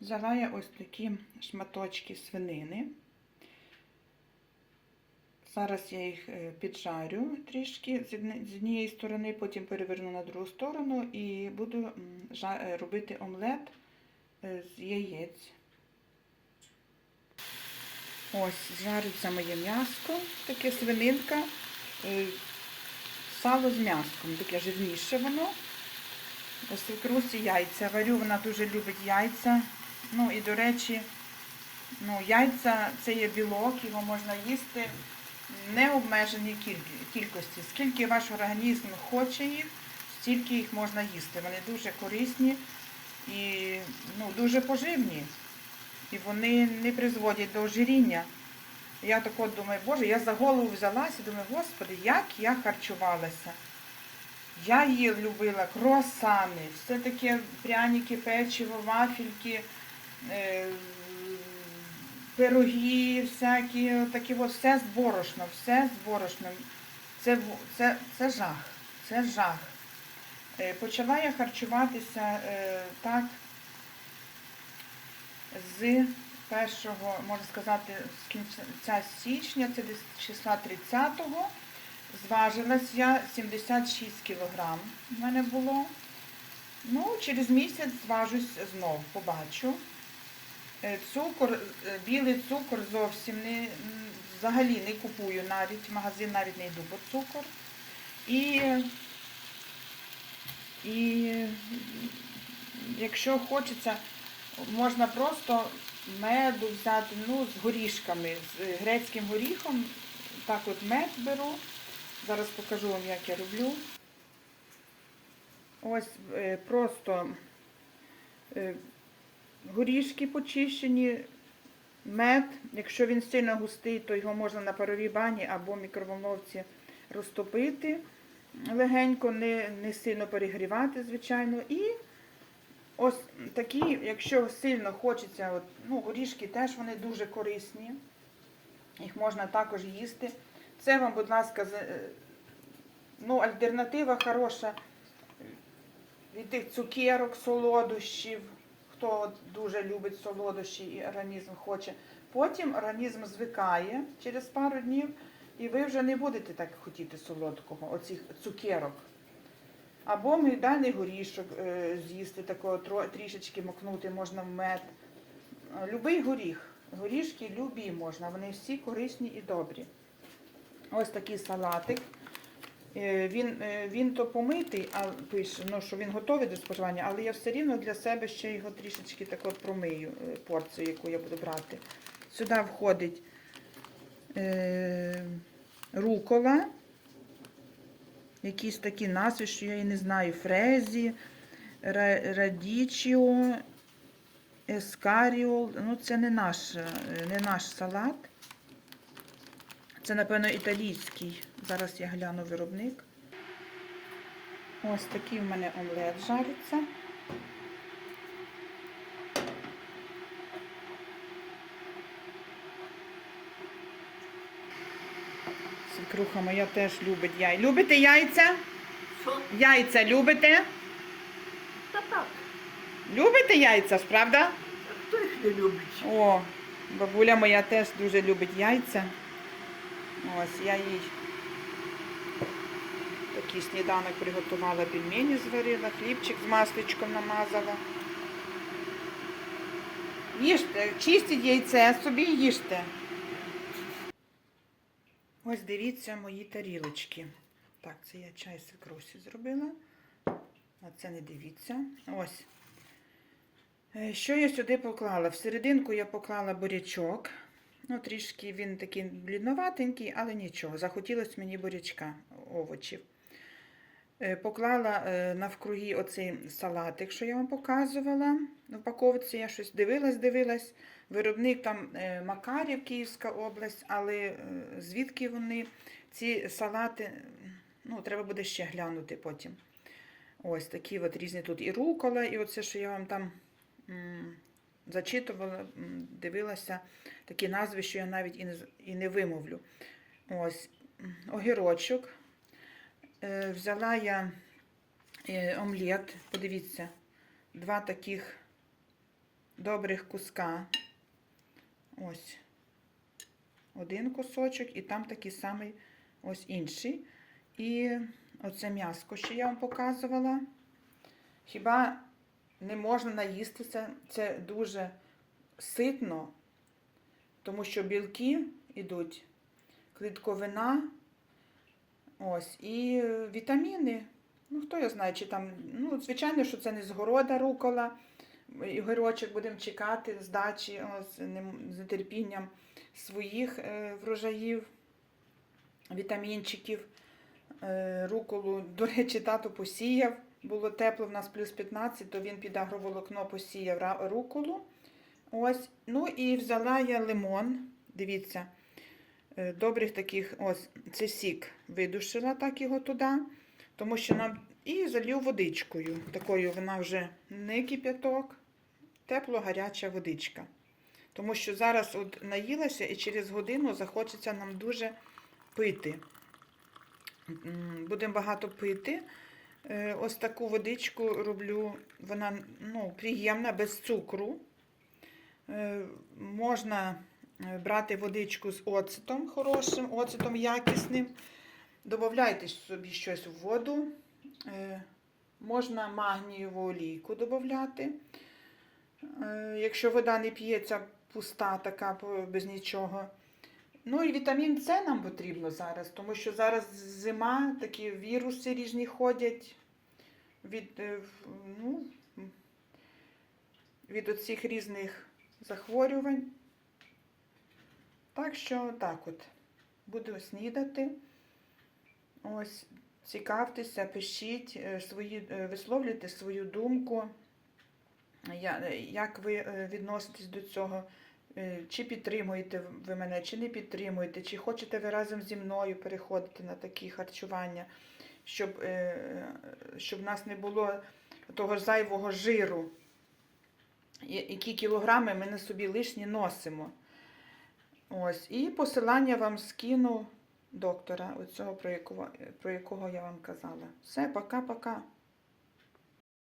Взяла ось такі шматочки свинини. Зараз я їх е, піджарю трішки з однієї сторони, потім переверну на другу сторону і буду е, робити омлет е, з яєць. Ось, жариться моє м'яско, таке свининка, сало з м'яском, таке жирніше воно. Ось свекрусі яйця. Варю, вона дуже любить яйця. Ну і до речі, ну, яйця це є білок, його можна їсти в необмеженій кількості. Скільки ваш організм хоче їх, стільки їх можна їсти. Вони дуже корисні і ну, дуже поживні. І вони не призводять до ожиріння. Я так от думаю, Боже, я за голову взялася і думаю, Господи, як я харчувалася. Я її любила круасани, все таке пряники, печиво, вафельки, пироги, всякі, такі от, все з борошном, все з борошном. Це, це, це жах, це жах. Е, Почала я харчуватися е, так з 1, можна сказати, з кінця січня, це десь числа 30-го. Зважилась я 76 кілограм в мене було. Ну, через місяць зважусь знов, побачу. Е, Цукор, е, білий цукор зовсім не, взагалі не купую навіть, в магазин навіть не йду по цукор. І, і якщо хочеться, можна просто меду взяти, ну, з горішками, з грецьким горіхом. Так от мед беру. Зараз покажу вам, як я роблю. Ось е, просто е, горішки почищені, мед. Якщо він сильно густий, то його можна на паровій бані або мікроволновці розтопити легенько, не, не сильно перегрівати, звичайно. І ось такі, якщо сильно хочеться, от, ну, горішки теж вони дуже корисні. Їх можна також їсти. Це вам, будь ласка, е, ну, альтернатива хороша від тих цукерок, солодощів. Хто дуже любить солодощі і організм хоче. Потім організм звикає через пару днів, і ви вже не будете так хотіти солодкого, оцих цукерок. Або мигдальний горішок е, з'їсти, такого трішечки макнути можна в мед. Любий горіх. Горішки любі можна, вони всі корисні і добрі. Ось такий салатик. Е, Він, е, він то помитий, а пише, ну, що він готовий до споживання, але я все рівно для себе ще його трішечки так от промию, е, порцію, яку я буду брати. Сюди входить е, рукола, якісь такі назви, що я і не знаю, фрезі, ра- радічіо, ескаріол. Ну, це не наш, не наш салат. Це, напевно, італійський. Зараз я гляну виробник. Ось такий в мене омлет жариться. Свекруха моя теж любить яйця. Любите яйця? Що? Яйця любите? Та так. Любите яйця, правда? Хто їх не любить? О, бабуля моя теж дуже любить яйця. Ось я їй такий сніданок приготувала, пельмені зварила, хлібчик з масличком намазала. Їжте, чистіть яйце, собі їжте. Ось дивіться мої тарілочки. Так, це я чай свекрусі зробила. А це не дивіться. Ось. Е, Що я сюди поклала? Всерединку я поклала бурячок. Ну, трішки він такий блідноватенький, але нічого. Захотілося мені бурячка, овочів. Е, Поклала е, навкруги оцей салатик, що я вам показувала. В упаковці я щось дивилась, дивилась. Виробник там е, Макарів, Київська область, але звідки вони ці салати, ну, треба буде ще глянути потім. Ось такі от різні тут і рукола, і оце, що я вам там зачитувала, дивилася такі назви, що я навіть і не вимовлю. Ось огірочок. Е, Взяла я е, омлет, подивіться, два таких добрих куска. Ось один кусочок, і там такий самий ось інший. І оце м'яско, що я вам показувала. Хіба не можна наїстися? Це дуже ситно, тому що білки йдуть, клітковина, ось, і вітаміни. Ну, хто його знає, чи там, ну, звичайно, що це не з города рукола, і гирочок будемо чекати з дачі ось, з нетерпінням своїх е, врожаїв, вітамінчиків, е, руколу. До речі, тато посіяв. Було тепло, в нас плюс 15, то він під агроволокно посіяв руколу. Ось. Ну і взяла я лимон. Дивіться, добрих таких, ось, це сік. Видушила так його туди, тому що нам. І залью водичкою. Такою вона вже не кип'яток, тепло-гаряча водичка. Тому що зараз от наїлася і через годину захочеться нам дуже пити. Будемо багато пити. Е, Ось таку водичку роблю, вона ну, приємна, без цукру. Е, Можна е, брати водичку з оцетом хорошим, оцетом якісним. Добавляйте собі щось в воду. Е, Можна магнієву олійку додати. Е, Якщо вода не п'ється пуста, така без нічого. Ну і вітамін С нам потрібно зараз, тому що зараз зима, такі віруси різні ходять від, е, ну, від оцих різних захворювань. Так що так от, буду снідати. Ось, цікавтеся, пишіть е, свої, е, висловлюйте свою думку. Е, Як ви відноситесь до цього? Чи підтримуєте ви мене, чи не підтримуєте, чи хочете ви разом зі мною переходити на такі харчування, щоб, щоб в нас не було того зайвого жиру, які кілограми ми на собі лишні носимо. Ось, і посилання вам скину доктора, оцього, про якого, про якого я вам казала. Все, пока-пока.